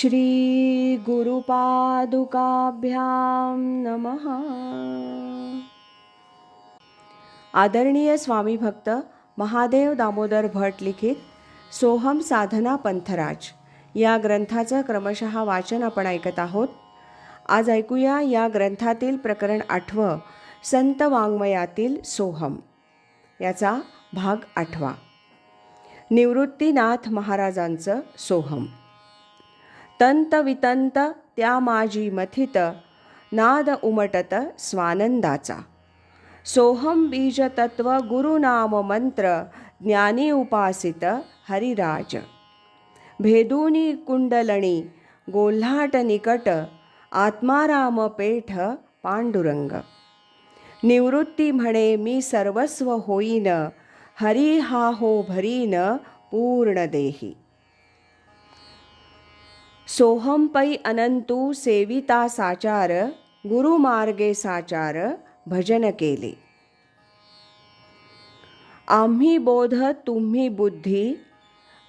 श्री गुरुपादुकाभ्यां नमः। आदरणीय स्वामी भक्त महादेव दामोदर भट लिखित सोहम साधना पंथराज या ग्रंथाचं क्रमशः वाचन आपण ऐकत आहोत. आज ऐकूया या ग्रंथातील प्रकरण आठवं संत वाङ्मयातील सोहम. याचा भाग आठवा. निवृत्तीनाथ महाराजांचं सोहम. तंत वितंत त्या माझी मथित नाद उमटत स्वानंदाचा सोहम बीज तत्व गुरुनाम मंत्र ज्ञानी उपासित हरिराज भेदूनी कुंडलणी गोल्हाट निकट आत्माराम पेठ पांडुरंग निवृत्ती म्हणे मी सर्वस्व होईन हरी हा हो भरीन पूर्ण देही सोहम पै अनंतू सेविता साचार गुरुमार्गे साचार भजन केले. आम्ही बोध तुम्ही बुद्धी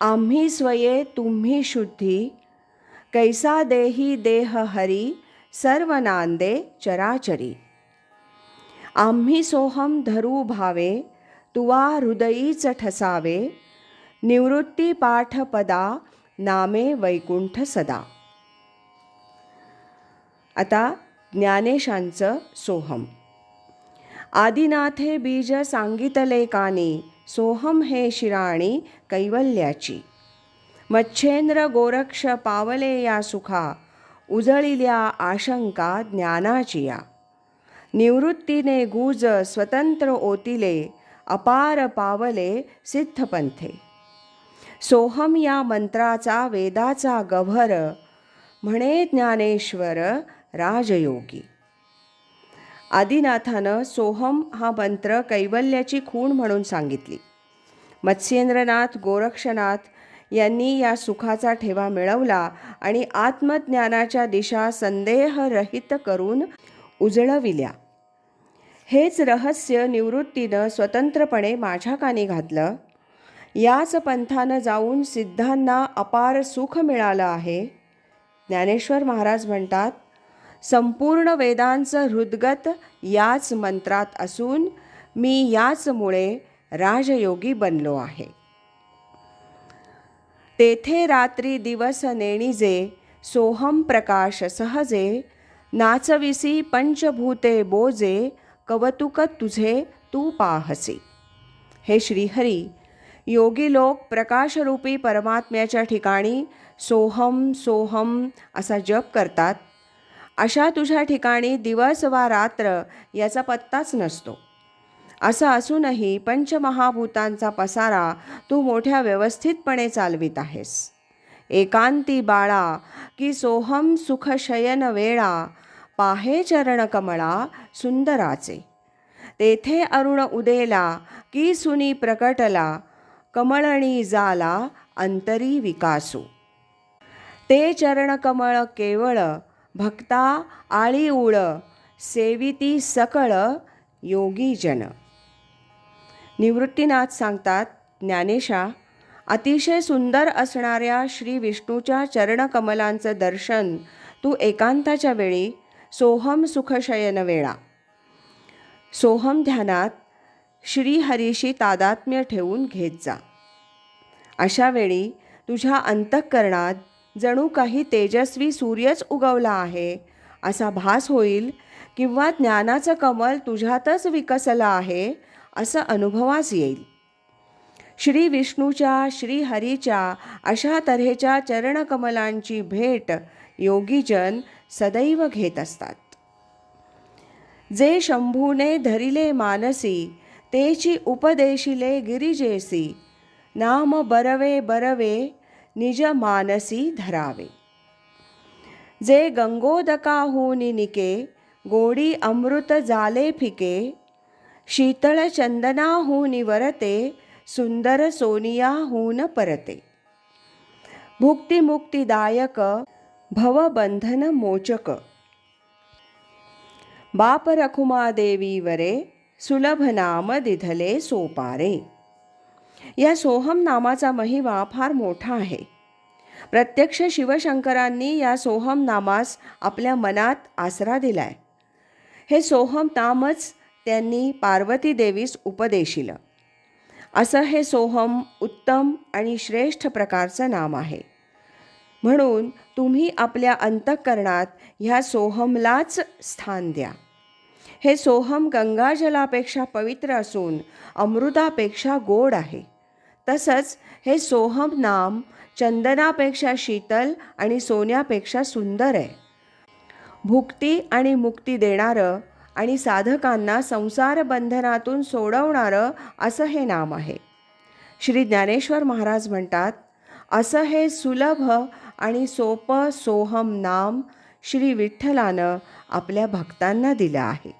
आम्ही स्वये तुम्ही शुद्धी कैसा देही देह हरी सर्व नांदे चराचरी. आम्ही सोहम धरू भावे तुवा हृदयीच ठसावे निवृत्ती पाठ पदा नामे वैकुंठ सदा. आता ज्ञानेशांचं सोहम. आदिनाथे बीज सांगितले कानी सोहम हे शिराणी कैवल्याची. मच्छेंद्र गोरक्ष पावले या सुखा उजळिल्या आशंका ज्ञानाची या निवृत्तीने गुज स्वतंत्र ओतिले अपार पावले सिद्धपंथे. सोहम या मंत्राचा वेदाचा गभर म्हणे ज्ञानेश्वर राजयोगी. आदिनाथानं सोहम हा मंत्र कैवल्याची खूण म्हणून सांगितली. मत्स्येंद्रनाथ गोरक्षनाथ यांनी या सुखाचा ठेवा मिळवला आणि आत्मज्ञानाच्या दिशा संदेहरहित करून उजळविल्या. हेच रहस्य निवृत्तीनं स्वतंत्रपणे माझ्या कानी घातलं. याच पंथानं जाऊन सिद्धांना अपार सुख मिळालं आहे. ज्ञानेश्वर महाराज म्हणतात संपूर्ण वेदांचं हृदगत याच मंत्रात असून मी याचमुळे राजयोगी बनलो आहे. तेथे रात्री दिवस नेणिजे सोहम प्रकाश सहजे नाचविसी पंचभूते बोजे कवतुक तुझे तू पाहसे. हे श्रीहरी योगी लोक प्रकाशरूपी परमात्म्याच्या ठिकाणी सोहम सोहम असा जप करतात. अशा तुझ्या ठिकाणी दिवस वा रात्र याचा पत्ताच नसतो. असं असूनही पंचमहाभूतांचा पसारा तू मोठ्या व्यवस्थितपणे चालवित आहेस. एकांती बाळा की सोहम सुखशयन वेळा पाहे चरण कमळा सुंदराचे. तेथे अरुण उदेला की सुनी प्रकटला कमळणी जाला अंतरी विकासू. ते चरणकमळ केवळ भक्ता आळी उळ सेविती सकळ योगीजन निवृत्तीनाथ सांगतात ज्ञानेशा अतिशय सुंदर असणाऱ्या श्री विष्णूच्या चरणकमलांचं दर्शन तू एकांताच्या वेळी सोहम सुखशयन वेळा सोहम ध्यानात श्रीहरीशी तादात्म्य ठेवून घेत जा. अशावेळी तुझ्या अंतःकरणात जणू काही तेजस्वी सूर्यच उगवला आहे असा भास होईल किंवा ज्ञानाचं कमल तुझ्यातच विकसलं आहे असं अनुभवास येईल. श्री विष्णूच्या श्रीहरीच्या अशा तऱ्हेच्या चरणकमलांची भेट योगीजन सदैव घेत असतात. जे शंभूने धरिले मानसी तेची उपदेशिले गिरिजेसी नाम बरवे बरवे निज मानसी धरावे जे गंगोदकाहूनि निके गोडी अमृत जाले फिके शीतळ चंदनाहूनि वरते सुंदर सोनियाहून परते भुक्तिमुक्तिदायक भवबंधन मोचक बाप रखुमादेवी वरे सुलभ नाम दिधले सोपारे. या सोहम नामाचा महिमा फार मोठा आहे. प्रत्यक्ष शिवशंकरांनी या सोहम नामास आपल्या मनात आसरा दिलाय. हे सोहम नामच त्यांनी पार्वती देवीस उपदेशिलं. असं हे सोहम उत्तम आणि श्रेष्ठ प्रकारचं नाम आहे. म्हणून तुम्ही आपल्या अंतःकरणात ह्या सोहमलाच स्थान द्या. हे सोहम गंगाजलापेक्षा पवित्र असून अमृतापेक्षा गोड आहे. तसंच हे सोहम नाम चंदनापेक्षा शीतल आणि सोन्यापेक्षा सुंदर आहे. भुक्ती आणि मुक्ती देणारं आणि साधकांना संसार बंधनातून सोडवणारं असं हे नाम आहे. श्री ज्ञानेश्वर महाराज म्हणतात असं हे सुलभ आणि सोपं सोहम नाम श्री विठ्ठलानं आपल्या भक्तांना दिलं आहे.